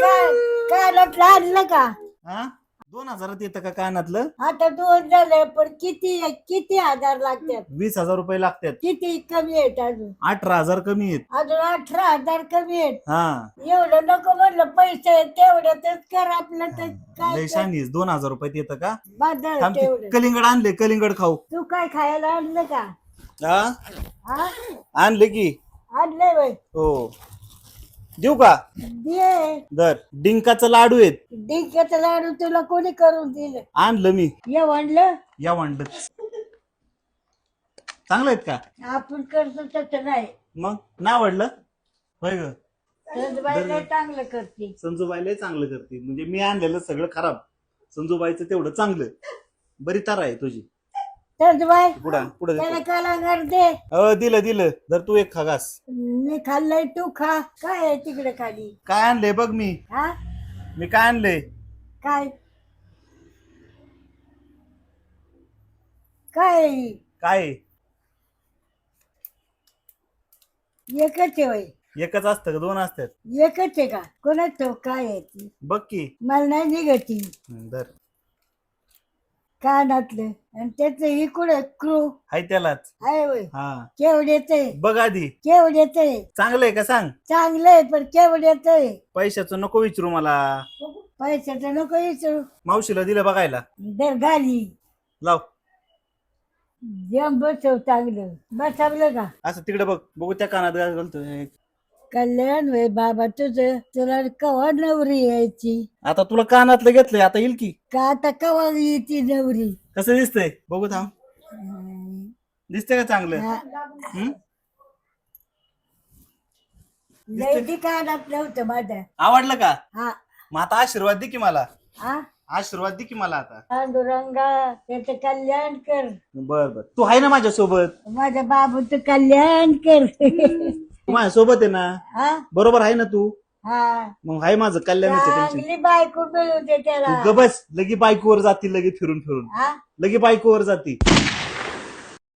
कानातलं आणलं का? हा? दोन हजारात येतं का कानातलं? आता दोन झाले पण किती किती हजार लागतात? वीस हजार रुपये लागतात. किती कमी आहेत अजून? अठरा हजार कमी आहेत. अजून अठरा हजार कमी आहेत. हा. एवढं नको म्हणलं पैसे आहेत तेवढ्यातच कर आपलं तर काय शानीस दोन हजार रुपयात येतं का? बाजार थांब ते तेवढं. कलिंगड आणले कलिंगड खाऊ. तू काय खायला आणलं का? हा? हा? आणले की. आणलंय बाई. हो. देऊ का? दे. दर डिंकाचं लाडू आहेत. डिंकाचं लाडू तुला कोणी करून दिलं? आणलं मी. ये म्हणलं या वांड चांगलं आहेत का? आपण करतो तसं नाही. मग? ना आवडलं होय ग. बाईला चांगलं करते. संजूबाईला चांगलं करते. म्हणजे मी आणलेलं सगळं खराब. संजूबाईचं तेवढं चांगलं. बरी तारा आहे तुझी. बाई पुढं पुढे त्याला कलाकार दे. अ दिलं दिलं. जर तू एक खागास मी खाल्लंय तू खा. काय आहे तिकडे खाली? काय आणलंय बघ मी. हा? मी काय आणलंय? काय? काय? आहे? काय? एकच आहे. एकच असतं का? दोन असतात. एकच आहे का? कोणाच? काय आहे ती? बघ की. मला नाही निघती हं, धर. कानातलं. आणि त्याच इकडे क्रू हाय त्यालाच. आहे होय. हा. केवढ्याच आहे? बघ आधी. केवढ्याच आहे? चांगलं आहे का सांग? चांगलं आहे पण केवढ्याच आहे? पैशाचं नको विचारू मला. पैशाचं नको विचारू. मावशीला दिलं बघायला. दर घाली लाव. जम बसव चांगलं. बसवलं का? असं तिकडे बघ. बघू त्या कानात घाल- घालतोय. कल्याण वे बाबा तुझं तुला कवा नवरी यायची? आता तुला कानातलं घेतलंय आता येईल की. का आता कवा येते नवरी? कसं दिसतंय? बघू थांब. दिसतंय का चांगलं? हा. लय ठिकाणात नव्हतं माझ्या. आवडलं का? हा. मग आता आशीर्वाद दे की मला. हा आशीर्वाद दे की मला आता. पांडुरंगा त्याचं कल्याण कर. बर बर. तू आहे ना माझ्या सोबत माझ्या बाबूचं कल्याण कर. माझ्या सोबत आहे ना. हा? बरोबर आहे ना तू? हा. मग आहे माझं कल्याणाचं टेन्शन चांगली बायको मिळू दे त्याला. तू ग बस लगी बायकोवर जाती लगे फिरून फिरून. हा? लगे बायकोवर जाती.